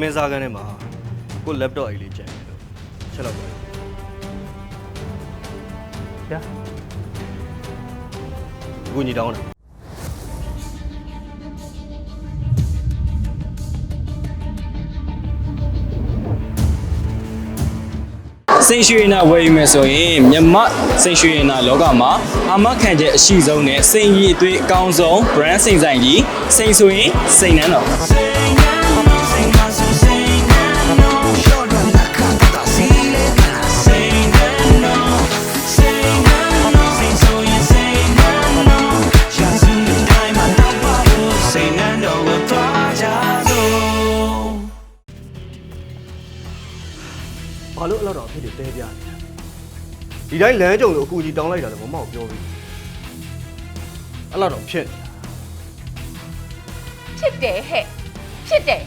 မင်းစားကန်းထဲမှာကို laptop အိတ်လေးကျန်တယ်လို့ချက်တော့ပါရအခုညီတောင်းတယ်စိတ်ရွှေနာဝယ်ယူမယ်ဆိုရင်မြမစိတ်ရွှေနာလောကမှာအာမခံချက်အရှိဆုံးနဲ့စိတ်ရည်အသွေးအကောင်းဆုံး brand စိန်ဆိုင်ကြီးစိတ်ဆိုရင်စိတ်နှမ်းတော် ဘာလို့အဲ့လောက်တော့အဖြစ်တွေတဲပြနေတာဒီတိုင်းလမ်းကြုံလို့အကူကြီးတောင်းလိုက်တာလည်းမမောက်ပြောပြီးအဲ့လောက်တော့ဖြစ်နေတာဖြစ်တယ်ဟဲ့ဖြစ်တယ်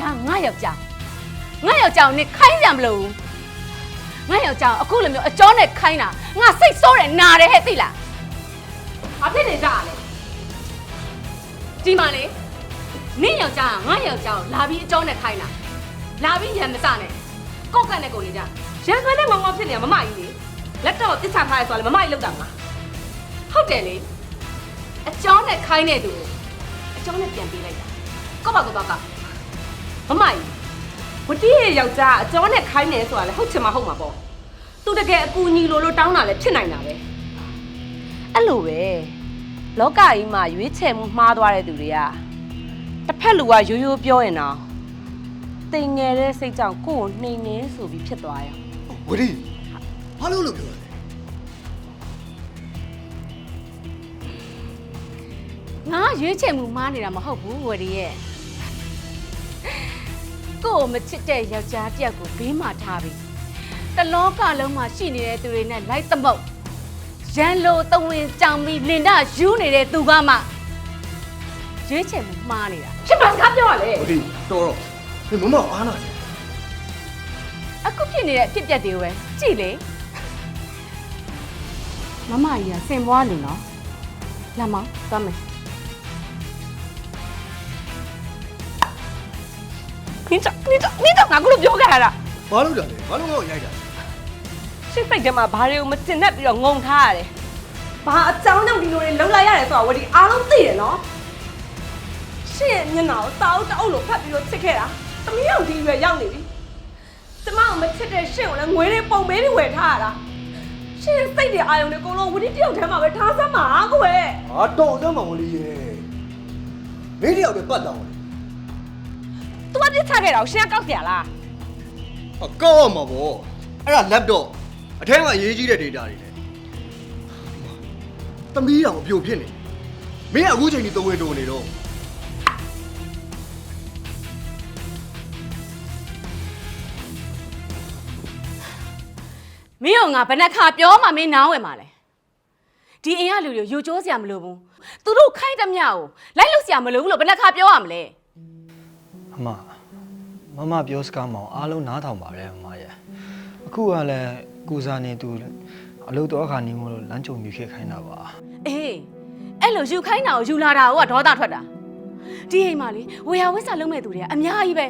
ဒါငါယောက်ျားငါယောက်ျားကိုနေခိုင်းကြမလို့ငါယောက်ျားကိုအခုလိုမျိုးအကျော်နဲ့ခိုင်းတာငါစိတ်ဆိုးတယ်နာတယ်ဟဲ့သိလားဘာဖြစ်နေကြလဲဒီမှာလေနင့်ယောက်ျားကငါယောက်ျားကိုလာပြီးအကျော်နဲ့ခိုင်းတာ လာပြီးရံမစနဲ့ကောက်ကတ်နဲ့ကိုနေကြရန်ကုန်နဲ့မောင်မောင်ဖြစ်နေတာမမကြီးလေလက်တော့တစ္ဆာထားရဲဆိုတော့လေမမကြီးလောက်တာမှာဟုတ်တယ်လေအကျော်နဲ့ခိုင်းတဲ့သူကိုအကျော်နဲ့ပြန်ပေးလိုက်တာကောက်ပါကောက်ပါကမမကြီးဝတိရဲ့ယောက်ျားအကျော်နဲ့ခိုင်းနေဆိုတာလေဟုတ်ချင်မှဟုတ်မှာပေါ့သူတကယ်အကူညီလိုလိုတောင်းတာလည်းဖြစ်နိုင်တာပဲအဲ့လိုပဲလောကကြီးမှာရွေးချယ်မှုမှားသွားတဲ့သူတွေကတစ်ဖက်လူကရိုးရိုးပြောရင်တော့ တင်ငယ်တဲ့စိတ်ကြောင့်ကိုယ့်ကိုနှိမ်နေဆိုပြီးဖြစ်သွားရောဝရီဘာလို့လို့ပြောလဲငါရွေးချယ်မှုမှားနေတာမဟုတ်ဘူးဝရီရဲ့ကို့ကိုမချစ်တဲ့ယောက်ျားတစ်ယောက်ကိုဘေးမှာထားပြီးတလောကလုံးမှာရှိနေတဲ့သူတွေနဲ့လိုက်သမုတ်ရန်လိုတဝင်းကြောင်ပြီးလင်ဒယူးနေတဲ့သူကမှရွေးချယ်မှုမှားနေတာရှင်းပါစကားပြောရလေဝတီတော်တော့ဒီ မမောက်အားနာတယ်အခုဖြစ်နေတဲ့အဖြစ်အပျက်တွေကိုပဲကြည့်လေမမကြီးကစင်ပွားနေနော်လာမောင်သွားမယ်နင်းတော့နင်းတော့နင်းတော့ငါကလို့ပြောခဲ့ရတာဘာလို့လဲဘာလို့ငါ့ကိုရိုက်တာလဲရှစ်ပိတ်ထဲမှာဘာတွေကိုမတင်တတ်ပြီးတော့ငုံထားရတယ်ဘာအကြောင်းကြောင့်ဒီလိုတွေလုံလိုက်ရတယ်ဆိုတာဝတိအားလုံးသိတယ်နော်ရှင့်ရဲ့မျက်နှာကိုတောက်တောက်လို့ဖတ်ပြီးတော့ချစ်ခဲ့တာ သမီးအောင်ဒီရွယ်ရောက်နေပြီကျမအောင်မချစ်တဲ့ရှင့်ကိုလည်းငွေတွေပုံမေးတွေဝယ်ထားရတာရှင့်ရဲ့စိတ်တွေအာရုံတွေအကုန်လုံးဝင်းတယောက်ထဲမှာပဲထားစမ်းပါကွယ်ဟာတော့တော့မောင်လေးရေမင်းတယောက်တည်းပတ်တောင်းတယ်သူကပြစ်ချခဲ့တာကိုရှင့်ကကောက်ကြလားအကောက်ရမှာပေါ့အဲ့ဒါ laptop အထဲမှာအရေးကြီးတဲ့ data တွေလေသမီးတော်အပြိုဖြစ်နေမင်းကအခုချိန်ကြီးသုံးဝင်တုံနေတော့ မင်းကငါဘယ်နှခါပြောမှမင်းနားဝင်မှာလဲဒီအိမ်ကလူတွေယူကျိုးစရာမလိုဘူးသူတို့ခိုင်းတဲ့မြကိုလိုက်လို့စရာမလိုဘူးလို့ဘယ်နှခါပြောရမလဲအမမမပြောစကားမအောင်အားလုံးနားထောင်ပါတယ်အမရဲ့အခုကလည်းကိုစားနေသူအလုပ်တော့အခါနေမလို့လမ်းကြုံမြခဲ့ခိုင်းတာပါအေးအဲ့လိုယူခိုင်းတာကိုယူလာတာကဒေါသထွက်တာဒီအိမ်မှာလေဝေယဝစ်စာလုံးမဲ့သူတွေကအများကြီးပဲ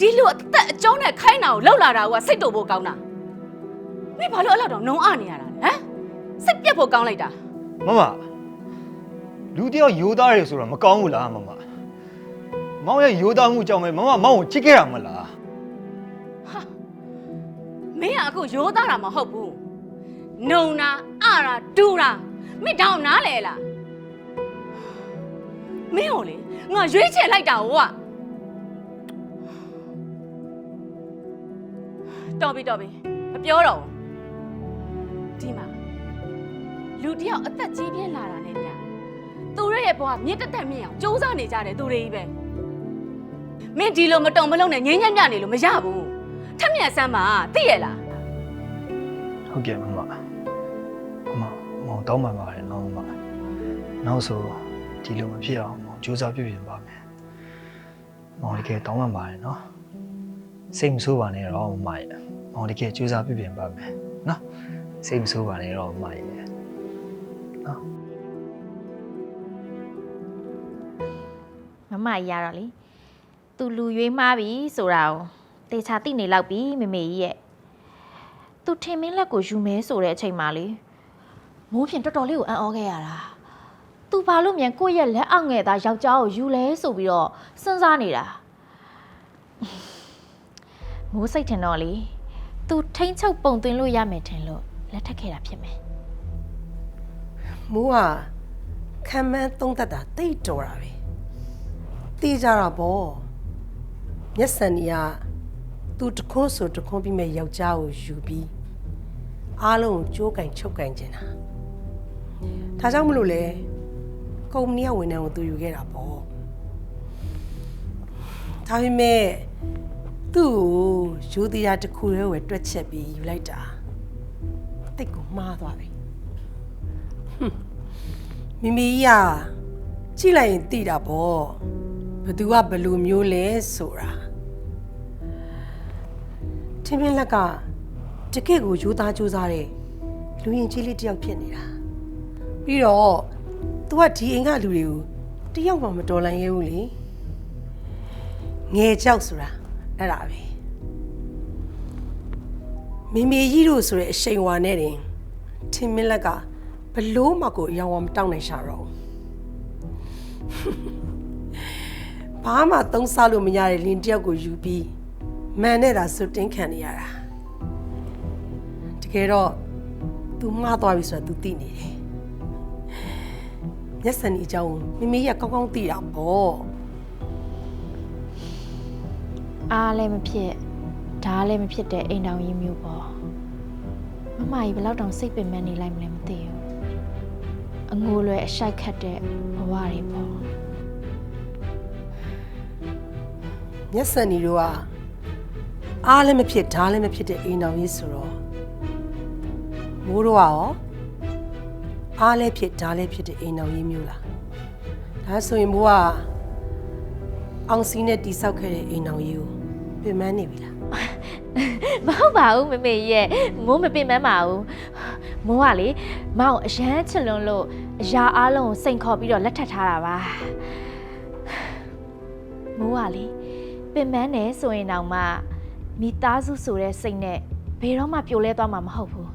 ဒီလူအသက်အကျောင်းနဲ့ခိုင်းတာကိုလောက်လာတာကစိတ်တူဖို့ကောင်းတာ မင်းဘာလို့အဲ့လောက်တော့နှုံအနေရတာလဲဟမ်စိတ်ပြက်ဖို့ကောင်းလိုက်တာမမလူတယောက်ယိုးသားတယ်ဆိုတော့မကောင်းဘူးလားမမမောင်ရဲ့ယိုးသားမှုကြောင့်ပဲမမမောင်ကိုချစ်ခဲ့တာမလားမင်းကအခုရိုးသားတာမဟုတ်ဘူး။နှုံတာအတာဒူတာမင်းတောင်နားလဲလား။မင်းဟိုလေငါရွေးချယ်လိုက်တာဟိုကတော်ပြီတော်ပြီမပြောတော့ဘူး လူတယောက်အသက်ကြီးပြင်းလာတာနဲ့ညာသူတို့ရဲ့ဘဝမြင့်တက်တက်မြင့်အောင်စူးစမ်းနေကြတယ်သူတွေကြီးပဲမင်းဒီလိုမတုံမလုံးနဲ့ငင်းညံ့ညံ့နေလို့မရဘူးထက်မြက်ဆမ်းပါသိရလားဟုတ်ကဲ့မမအမမောင်တောင်းပန်ပါတယ်နော်မမနောက်ဆိုဒီလိုမဖြစ်အောင်မောင်ကြိုးစားပြုပြင်ပါမယ်မောင်တကယ်တောင်းပန်ပါတယ်နော်စိတ်မဆိုးပါနဲ့တော့မမရဲ့မောင်တကယ်ကြိုးစားပြုပြင်ပါမယ်နော်စိတ်မဆိုးပါနဲ့တော့မမရဲ့နော် မမကြီးရတော့လေသူလူရွေးမှားပြီဆိုတာကိုတေချာသိနေလောက်ပြီမေမေကြီးရဲ့သူထင်မင်းလက်ကိုယူမဲဆိုတဲ့အချိန်မှလေမိုးဖြင့်တော်တော်လေးကိုအံ့ဩခဲ့ရတာသူဘာလို့မြန်ကိုယ့်ရဲ့လက်အောက်ငယ်သားယောက်ျားကိုယူလဲဆိုပြီးတော့စဉ်းစားနေတာမိုးစိတ်ထင်တော့လေသူထိမ့်ချုပ်ပုံသွင်းလို့ရမယ်ထင်လို့လက်ထပ်ခဲ့တာဖြစ်မယ် မိုးကခံမန်းသုံးသက်တာတိတ်တော်တာပဲတေးကြတာပေါ့မျက်စံကြီးကသူတခွန်းဆိုတခွန်းပြီးမဲ့ယောက်ျားကိုယူပြီးအားလုံးကိုကြိုးကင်ချုပ်ကင်ကျင်တာဒါကြောင့်မလို့လေကုမ္ပဏီကဝန်ထမ်းကိုသူယူခဲ့တာပေါ့ဒါပေမဲ့သူ့ကိုယူတရားတစ်ခုတည်းဝယ်တွက်ချက်ပြီးယူလိုက်တာတိတ်ကိုမှားသွားပြီ မိမိကြီးကကြည့်လိုက်ရင်သိတာပေါ့ဘသူကဘယ်လိုမျိုးလဲဆိုတာထင်းပြင်းလက်ကတကယ့်ကိုယူသားကြိုးစားတဲ့လူရင်ကြီးလေးတစ်ယောက်ဖြစ်နေတာပြီးတော့ तू ကဒီအိမ်ကလူတွေကိုတယောက်မှမတော်လန်ရဲဘူးလေငယ်ကြောက်ဆိုတာအဲ့ဒါပဲမိမိကြီးတို့ဆိုတဲ့အရှိန်ဝါနဲ့တင်ထင်းမင်းလက်က ဘလို့မှကိုအယောင်ဝမတောင်းနိုင်ရှာတော့ဘူးဘာမှသုံးစားလို့မရတဲ့လင်းတယောက်ကိုယူပြီးမန်နဲ့သာစွတ်တင်းခံနေရတာတကယ်တော့ तू မှားသွားပြီဆိုတာ तू သိနေတယ်မျက်စံဒီအကြောင်းမိမိကကောင်းကောင်းသိတာပေါ့အားလည်းမဖြစ်ဓာတ်လည်းမဖြစ်တဲ့အိမ်တောင်ကြီးမျိုးပေါ့မမကြီးဘယ်တော့တောင်စိတ်ပင်ပန်းနေလိုက်မလဲမသိဘူး အငိုလွယ်အရှိုက်ခတ်တဲ့ဘဝတွေပေါ့မျက်စံဒီတို့ကအားလည်းမဖြစ်ဓာတ်လည်းမဖြစ်တဲ့အိမ်တော်ကြီးဆိုတော့မိုးတို့ကရောအားလည်းဖြစ်ဓာတ်လည်းဖြစ်တဲ့အိမ်တော်ကြီးမျိုးလားဒါဆိုရင်မိုးကအောင်စီနဲ့တိဆောက်ခဲ့တဲ့အိမ်တော်ကြီးကိုပြင်ပန်းနေပြီလားမဟုတ်ပါဘူးမမေကြီးရဲ့မိုးမပင်ပန်းပါဘူးမိုးကလေမောင်အရန်ချစ်လွန်းလို့ အရာအားလုံးကိုစိန်ခေါ်ပြီးတော့လက်ထပ်ထားတာပါမိုးကလေပင်ပန်းတယ်ဆိုရင်တောင်မှမိသားစုဆိုတဲ့စိတ်နဲ့ဘယ်တော့မှပြိုလဲသွားမှာမဟုတ်ဘူး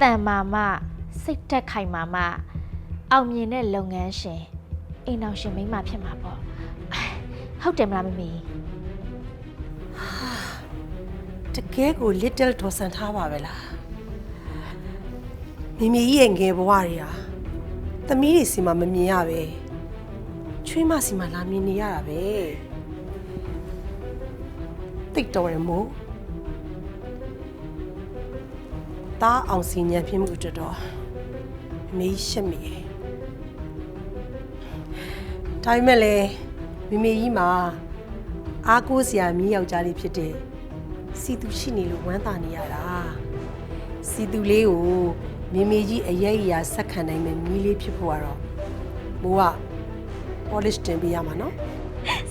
တန်မာမစိတ်တက်ခိုင်မာမအောင်မြင်တဲ့လုပ်ငန်းရှင်အိမ်အောင်ရှင်မိန်းမဖြစ်မှာပေါ့ဟုတ်တယ်မလားမမေကြီးတကယ်ကို little ဒေါ်ဆန်ထားပါပဲလားမိမိကြီးရဲ့ငယ်ဘဝတွေဟာ သမီးတွေစီမှာမမြင်ရပဲချွေးမစီမှာလာမြင်နေရတာပဲတိတ်တော်ရမို့တားအောင်စီညံပြင်းမှုတော်တော်မေးရှက်မိရဲ့ဒါပေမဲ့လေမိမိကြီးမှာအားကိုးစရာမြည်ယောက်ျားလေးဖြစ်တဲ့စီသူရှိနေလို့ဝမ်းသာနေရတာစီသူလေးကို မေမေကြီးအရေးအရာဆက်ခံနိုင်မဲ့မီးလေးဖြစ်ဖို့ကတော့မိုးက polish တင်ပေးရမှာနော်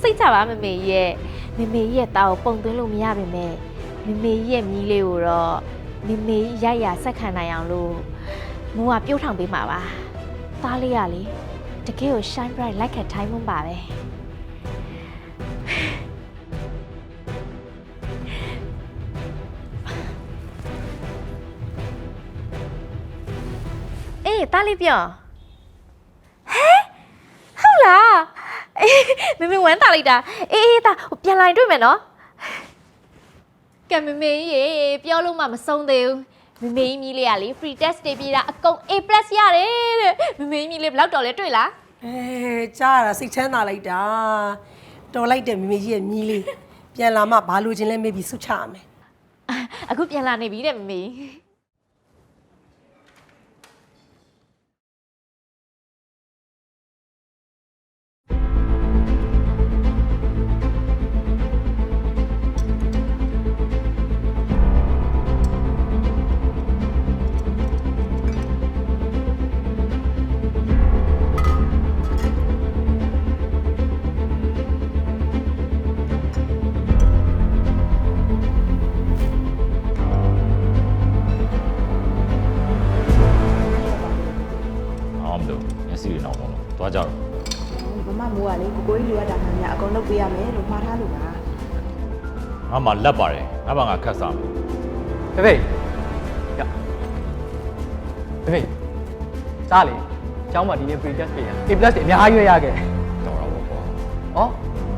စိတ်ချပါမမေကြီးရဲ့မမေကြီးရဲ့တာကိုပုံသွင်းလို့မရပါနဲ့မမေကြီးရဲ့မြီးလေးကိုတော့မမေကြီးရိုက်ရဆက်ခံနိုင်အောင်လို့မိုးကပြုတ်ထောင်ပေးမှာပါသားလေးရလေတကယ်ကို shine bright လိုက်ခတ်ထိုင်းမွန်းပါပဲ အေးသားလေးပြောဟဲဟုတ်လားအေးမမေဝမ်းတာလိုက်တာအေးအေးသားဟိုပြန်လာရင်တွေ့မယ်နော်ကဲမမေကြီးရေပြောလို့မှမဆုံးသေးဘူးမမေကြီးမြည်လေးကလေ free test တွေပြေးတာအကုန် A+ ရတယ်တဲ့မမေကြီးမြည်လေးဘယ်လောက်တော်လဲတွေ့လားအဲကြားရတာစိတ်ချမ်းသာလိုက်တာတော်လိုက်တဲ့မေမေကြီးရဲ့မီးလေးပြန်လာမှဘာလို့ချင်းလဲမေးပြီးဆုချရမယ်အခုပြန်လာနေပြီတဲ့မမေ ငါမှလက်ပါတယ်ငါမှငါခက်စားမယ်ဖေဖေညဖေဖေစားလေကျောင်းမှာဒီနေ့ pre test ပေးရ A+ တွေအများကြီးရရခဲ့တော်တော့ပေါ့ဩ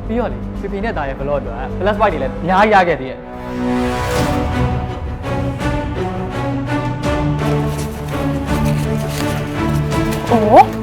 ပြီးတော့လေဖေဖေနဲ့တာရဲ့ vlog အတွက် plus white တွေလည်းအများကြီးရခဲ့သေးရဲ့哦。